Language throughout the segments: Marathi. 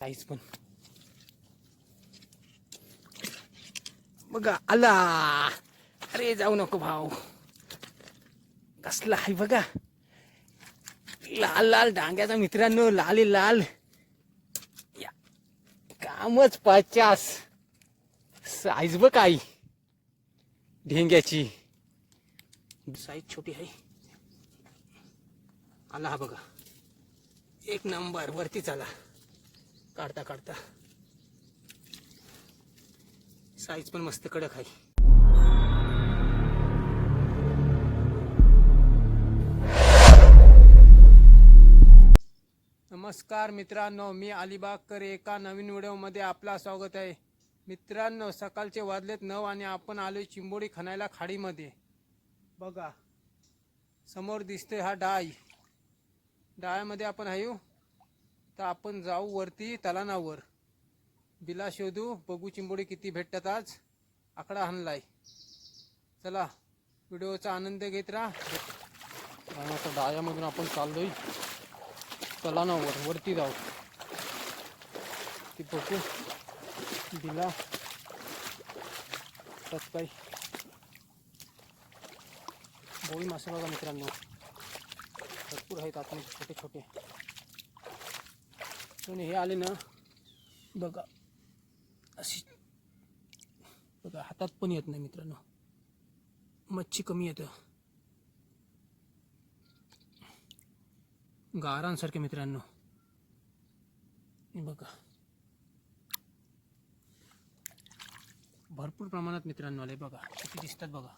काहीच पण बघा आला अरे जाऊ नको भाऊ कसला आहे बघा लाल लाल डांग्याचा मित्रांनो लाल लाल या. कामच पचास साईज बघ आई ढेंग्याची साईज छोटी आहे आला हा बघा एक नंबर वरतीच आला काढता काढता. साईज पण मस्त कडक आहे. नमस्कार मित्रांनो मी अलिबागकर एका नवीन व्हिडिओमध्ये आपला स्वागत आहे. मित्रांनो सकाळचे वाजलेत नऊ आणि आपण आलोय चिंबोडी खणायला खाडीमध्ये. बघा समोर दिसतोय हा डाय डाळ्यामध्ये आपण आहे हो. तर आपण जाऊ वरती तलानावर? बिला शोधू बघू चिंबोडी किती भेटतात आज. आकडा हाणलाय चला व्हिडिओचा आनंद घेत राहा. आता डाळ्यामधून आपण चाललोय तलानावर वरती जाऊ. ती बघू. बिला काही बोळी मासे बघा मित्रांनो. भरपूर आहेत आपण छोटे छोटे पण हे आले ना बघा. अशी बघा हातात पण येत नाही मित्रांनो. मच्छी कमी येतं. गारांसारखे मित्रांनो. बघा. भरपूर प्रमाणात मित्रांनो आले बघा. किती दिसतात बघा.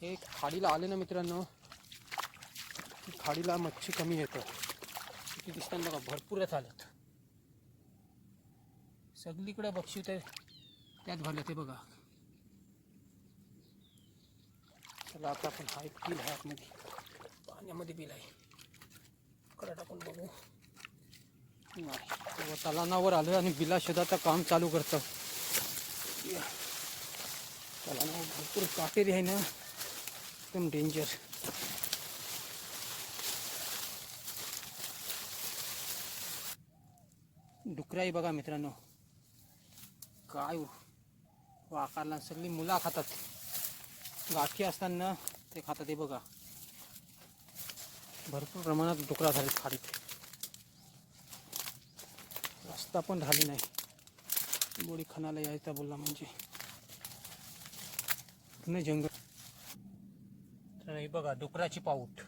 हे खाडीला आले ना मित्रांनो खाडीला मच्छी कमी येतं. किती दिसतात बघा भरपूरच आल्यात. सगळीकडे बक्षीस आहे त्यात भरले ते बघा. चला आता आपण हा एक बिल आहे आतमध्ये. पाण्यामध्ये बिल आहे. कडे टाकून बघू. नाही तेव्हा तलानावर आलो आणि बिला शोधाचं काम चालू करतं तलानावर भरपूर काटेरी आहे ना. एकदम डेंजर डुकराई बघा मित्रांनो. काय वाकारला सगळी मुला खातात. गाठी असताना ते खातात हे बघा. भरपूर प्रमाणात डुकरा झाले खाडीत. रस्ता पण झाली नाही. बोडी खणाला यायचा बोलला म्हणजे. पूर्ण जंगल. तर हे बघा डुकराची पाऊट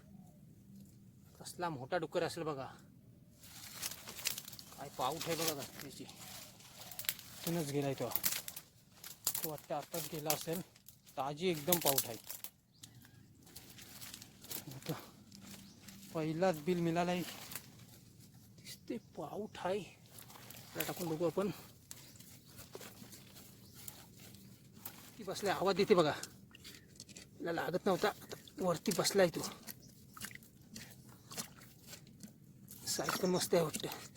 कसला मोठा डुकर असेल बघा. काय पाऊट आहे बघा त्याची तिथूनच गेलाय तो. तो वाटतं आताच गेला असेल ताजी एकदम पाऊट आहे. पहिलाच बिल मिळाला दिसते पाऊट आहे. त्याला टाकून बघू आपण. ती बसल्या आवाज देते बघा. तिला लागत नव्हता. आता वरती बसलाय तो. साईज पण मस्त आहे वाटतं.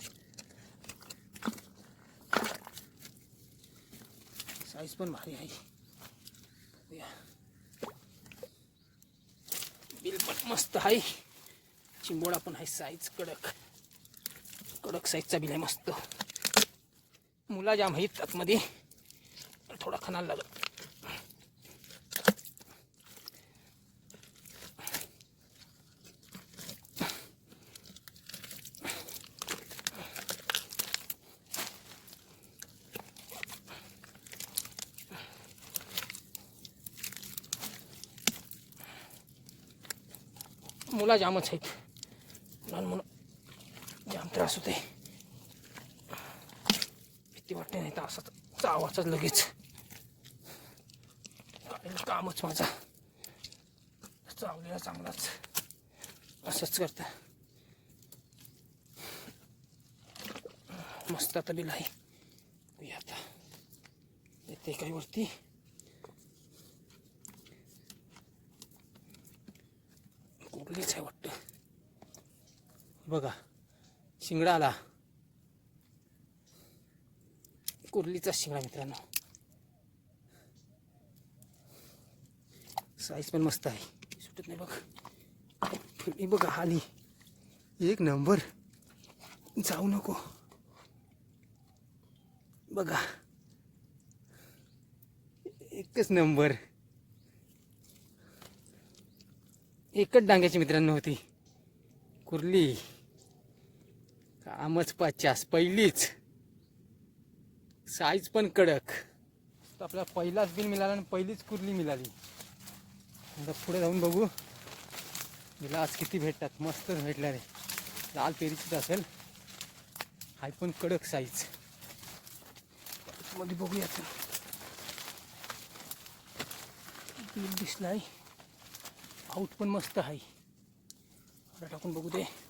साईज पण भारी आहे बिल पण मस्त आहे चिंबोडा पण आहे साईज कडक कडक साईजचा बिल आहे मस्त मुला जाम आहेत आतमध्ये थोडा खणाला लागत मुला जामच आहेत लहान मुलं जाम त्रास होते। भीती वाटते नाही तर असाच चावाचाच लगेच। कामच माझा। चावलेला चांगलाच। असंच करतं। मस्त आता बिल आहे आता. येते काही वरती कुठलीच आहे वाटतं बघा शिंगडा आला कुर्लीचा शिंगडा मित्रांनो. साईज पण मस्त आहे. सुटत नाही बघ. मी बघा आली एक नंबर. जाऊ नको. बघा. एकच नंबर. एकच डांग्याची मित्रांनो होती. कुर्ली. आमच पचास पहिलीच. साईज पण कडक. तर आपल्याला पहिलाच बिल मिळाला आणि पहिलीच कुर्ली मिळाली. आता पुढे जाऊन बघू. बिला आज किती भेटतात. मस्त भेटल्या रे. लाल पेरीचीच असेल. हाय पण कडक साईजमध्ये बघूया बिल दिसलाय. आऊट पण मस्त आहे टाकून बघू दे.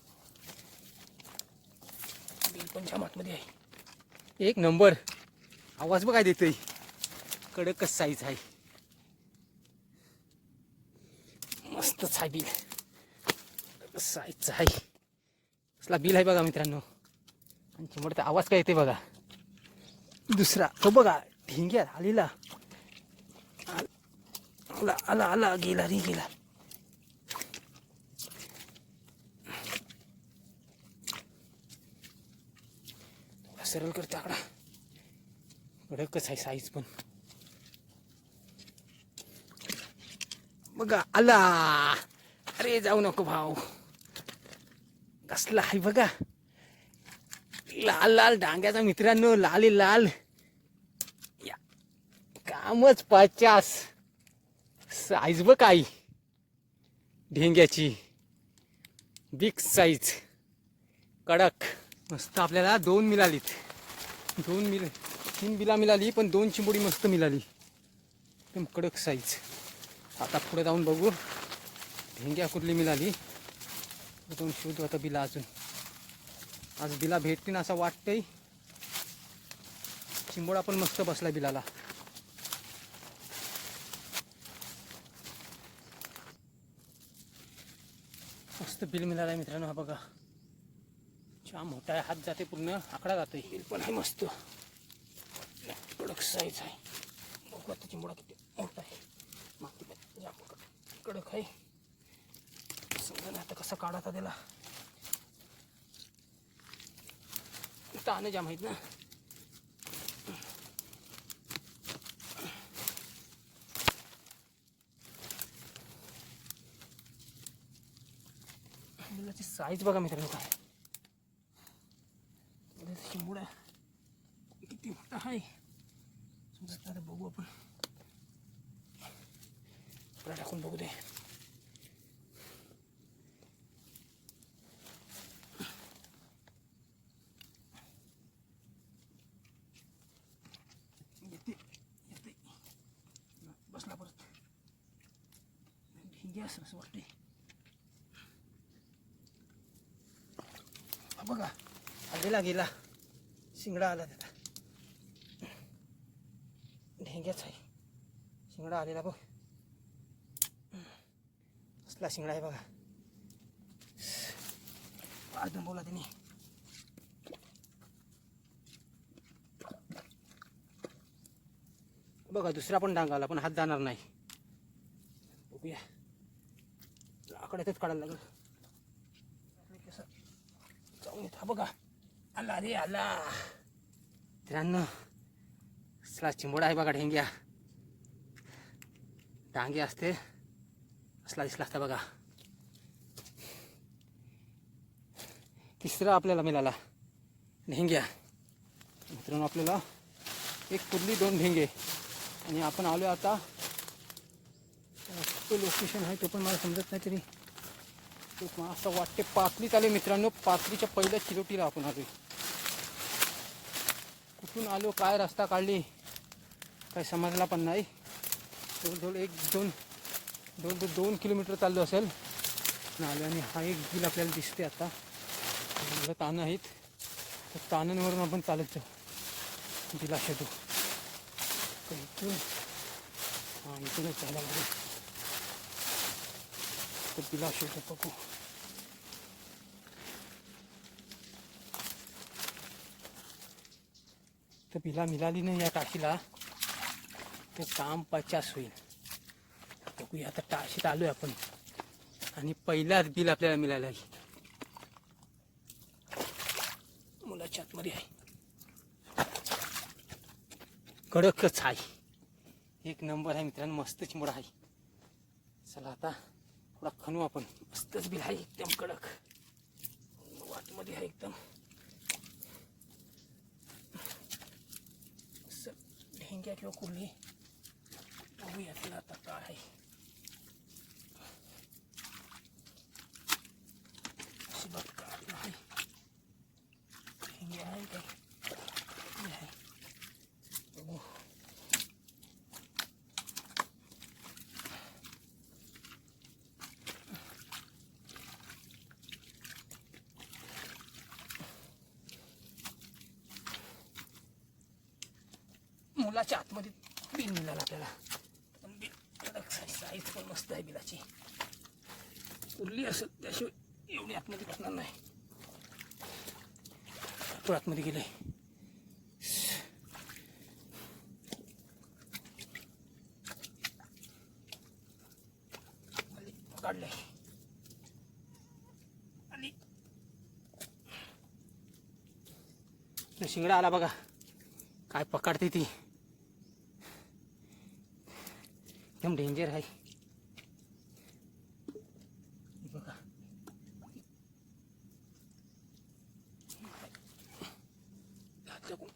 कोणच्या मातमध्ये आहे? एक नंबर. आवाज बघ काय देतोय कडकच साईज आहे. मस्तच आहे. बिल साईजचं आहे. कसला बिल आहे बघा मित्रांनो. आणि चिमडचा आवाज काय येते बघा. दुसरा. तो बघा. ढिंग्या आलेला. आला आला आला गेला रे गेला. सरळ करतो आकडा कडकच आहे साईज पण. बघा आला. अरे जाऊ नको भाऊ. कसला आहे बघा. लाल लाल डांग्याचा मित्रांनो लाल लाल. या. कामच पचास. साईज बघ आई. ढेंग्याची. बिग साईज कडक. मस्त आपल्याला दोन मिळालीत दोन मिळ तीन बिला मिळाली पण दोन चिंबोडी मस्त मिळाली एकदम कडक साईज आता पुढे जाऊन बघू. ढेंग्या कुठली मिळाली जाऊन शोधू आता बिला अजून. आज बिला भेटतील असं वाटतंय. चिंबोडा पण मस्त बसला बिलाला. मस्त बिल मिळाला मित्रांनो हा बघा. छान मोठा आहे हात जाते पूर्ण आकडा जातो हिल पण आहे मस्त. कडक साईज आहे. बघू आता चिंबोडा किती मोठा आहे. माती जाम कडक- कडक आहे. समजा नाही आता कसा काढायचा त्याला. ताने जाम आहेत ना. साईज बघा मित्रांनो काय. किती मोठा आहे समजत नाही आता बघू आपण पुढे टाकून बघू दे येते येते बसला परत ढिंगी असं असं वाटते हा बघा आलेला गेला शिंगडा आला त्याचा ढेंग्याच आहे. शिंगडा आलेला बघ. कसला शिंगडा आहे बघा. अर्धून बोला त्यांनी. बघा दुसरा पण डांग आला पण हात जाणार नाही. बघूया. लाकड्यातच काढायला लागेल. जाऊन येत. हा बघा. आला रे आला. त्र्याण्णव. असला चिंबोडा आहे बघा ढेंग्या. डांगे असते. असला दिसला असता बघा. तिसरा आपल्याला मिळाला ढेंग्या. मित्रांनो आपल्याला एक कुर्ली दोन ढेंगे. आणि आपण आलो आता तो लोकेशन आहे तो पण मला समजत नाही तरी. तो असं वाटते पातळीत आले मित्रांनो. पातळीच्या पहिल्या चिरोटीला आपण आलो कुठून आलो काय रस्ता काढली काही समजला पण नाही. जवळजवळ एक दोन जवळजवळ दोन किलोमीटर चाललो असेल. नाले आणि हा एक बिल आपल्याला दिसते आता. एवढं तानं आहेत. तर तानांवरून आपण चालत जाऊ. बिला शोधू तर इथून हां इथूनच चालायला लागेल. तर बिला शोधू बघू. तर बिला मिळाली नाही या टाकीला. ते काम पचास होईल बघूया आता टाशीत आलोय आपण. आणि पहिलाच बिल आपल्याला मिळालं आहे मुलाच्या आतमध्ये आहे. कडकच आहे एक नंबर आहे मित्रांनो मस्तच चिंबडा आहे. चला आता थोडा खणू आपण. मस्तच बिल आहे एकदम कडक. वाटमध्ये आहे एकदम. असं ढेंग्या किंवा कुर्ली बघूया तिला आता काय आहे अशी बघ काय आहे ढेंगे आहे काय हे आहे बघू मुलाच्या आतमध्ये बिल मिळालं आपल्याला पण बिल कडक साईज पण मस्त आहे बिलाची. उरली असत त्याशिवाय एवढी आतमध्ये घटणार नाही. तो आतमध्ये गेले काढले आणि शिंगडा आला बघा. काय पकडते ती. एकदम डेंजर आहे हे बघा हात टाकून.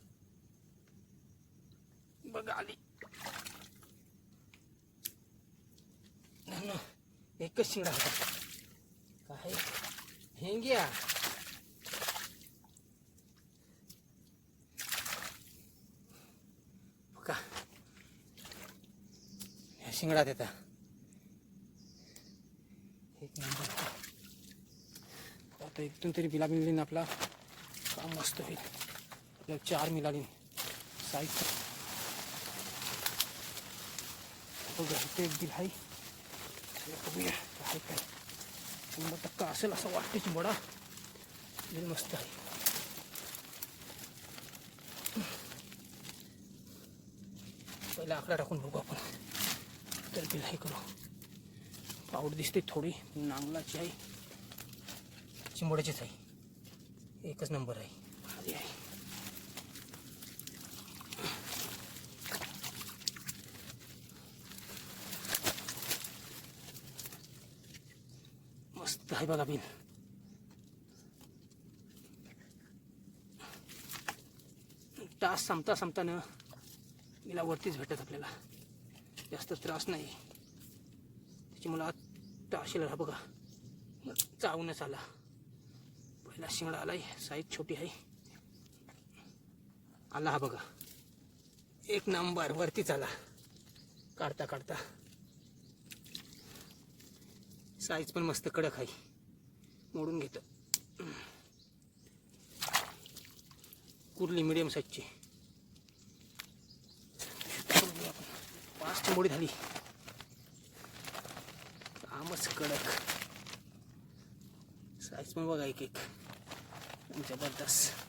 बघा आली नाही ना, एकच शिंगडा होता काय? हेंग्या. बघा. ह्या शिंगडात येतात एक नंबर. आता इथून तरी बिला मिळली आपला. काम मस्त होईल. आपल्याला चार मिळाली. साईज. बघा इथे एक बिल आहे. बघूया काय काय शंभर टक्का असेल असं वाटते चिंबडा बिल मस्त. आहे पहिला आकडा टाकून बघू आपण तर बिल हे करू पावड दिसते थोडी नांगलाची आहे चिंबोड्याचीच आहे एकच नंबर आहे भारी आहे मस्त आहे बघा बिन तास संपता संपता न वरतीच भेटत आपल्याला. जास्त त्रास नाही. त्याची मला ताशील हा बघा. चावूनच आला. पहिला शिंगडा आलाय. साईज छोटी आहे. आला हा बघा. एक नंबर. वरतीच आला. काढता काढता. साईज पण मस्त कडक आहे. मोडून घेतो. कुर्ली मिडियम साईजची पाच मोडी झाली. कामच कडक. साईज पण बघा एक एक. जबरदस्त.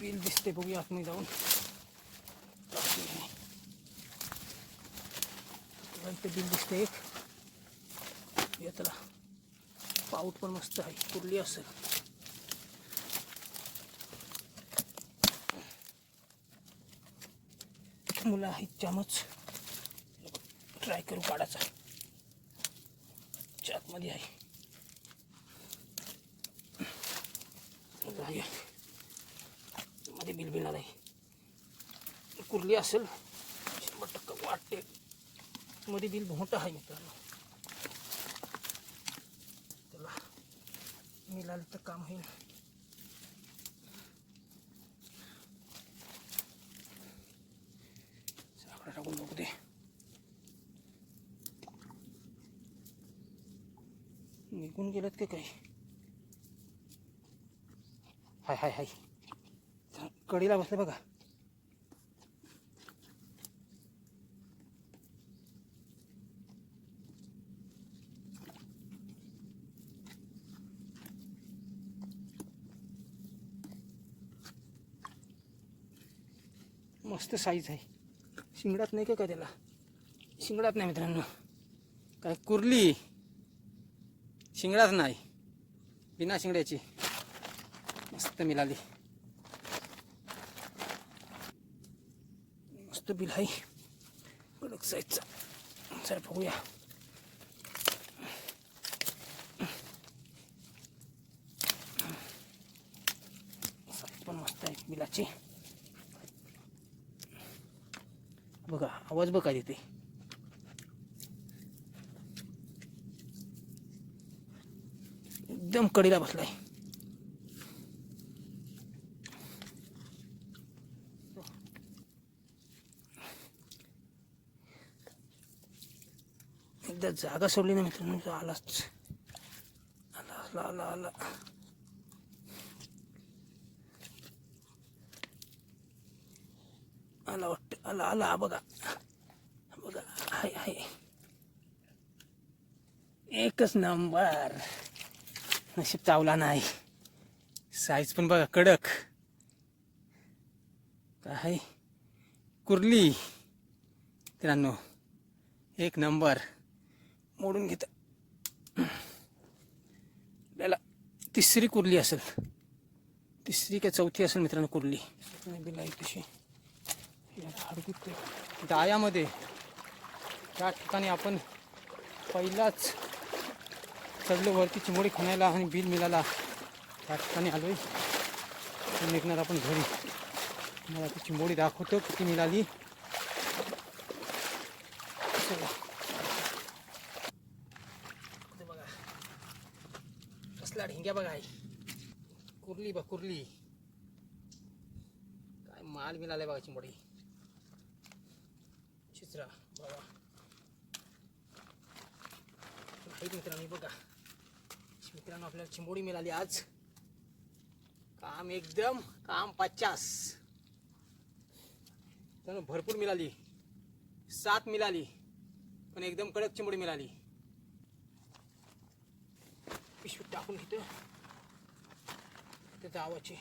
बिल दिसते बघूया आतमध्ये जाऊन. बघा बिल दिसते एक यातला पाऊट पण मस्त आहे. कुर्ली असेल. मुलं आहेत चमच ट्राय करू काढायचा. चातमध्ये आहे. मध्ये बिल बिल कुरली कुर्ली असेल. शंभर टक्का वाटते. मध्ये बिल मोठं आहे मित्रांनो. त्याला मिळालं तर काम होईल. साखर टाकून बघू दे. निघून गेलात का काही? हाय हाय हाय. कडीला बसले बघा. मस्त साईज आहे. शिंगडात नाही का काय त्याला शिंगडात नाही मित्रांनो. काय कुर्ली? शिंगडाच नाही. बिना शिंगड्याची. मस्त मिळाली मस्त बिल आहे. कडक साईजचा सर बघूया. साईज पण मस्त आहे बिलाची. बघा आवाज बघा तिथे. एकदम कडीला बसलाय. एकदा जागा सोडली ना मित्रांनो आलाच. आला आला आला आला. आला वाटतं. आला आला बघा बघा हाय हाय एकच नंबर. नशीब चावला नाही. साईज पण बघा कडक. काय कुर्ली. मित्रांनो एक नंबर. मोडून घेत. आपल्याला तिसरी कुर्ली असेल. तिसरी का चौथी असेल मित्रांनो कुर्ली. बिलाई कशी दायामध्ये त्या ठिकाणी आपण पहिलाच चढलो वरती चिमोडी खाण्याला आणि बिल मिळाला त्या ठिकाणी आलोय. आहे निघणार आपण घरी. मला ती चिंबोडी दाखवतो किती मिळाली. बघा. कसला ढिंग्या बघा कुर्ली बा कुर्ली. काय माल मिळालाय बघा चिंबोडी चित्रा बघा मित्रांनी बघा मित्रांनो आपल्याला चिंबोडी मिळाली आज काम एकदम काम पचास भरपूर मिळाली सात मिळाली पण एकदम कडक चिंबोडी मिळाली पिशवीत टाकून घेतो त्याच्या आवाची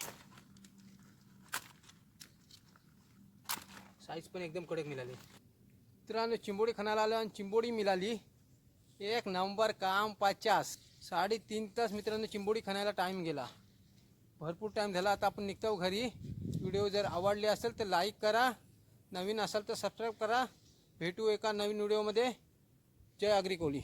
साईज पण एकदम कडक मिळाली मित्रांनो चिंबोडी खणाला आलो आणि चिंबोडी मिळाली एक नंबर काम पचास. साडेतीन तास मित्रांनो चिंबोडी खणायला टाईम गेला. भरपूर टाईम झाला. आता आपण निघतो घरी. व्हिडिओ जर आवडले असेल तर लाईक करा. नवीन असाल तर सबस्क्राईब करा. भेटू एका नवीन व्हिडिओमध्ये जय अग्री कोहली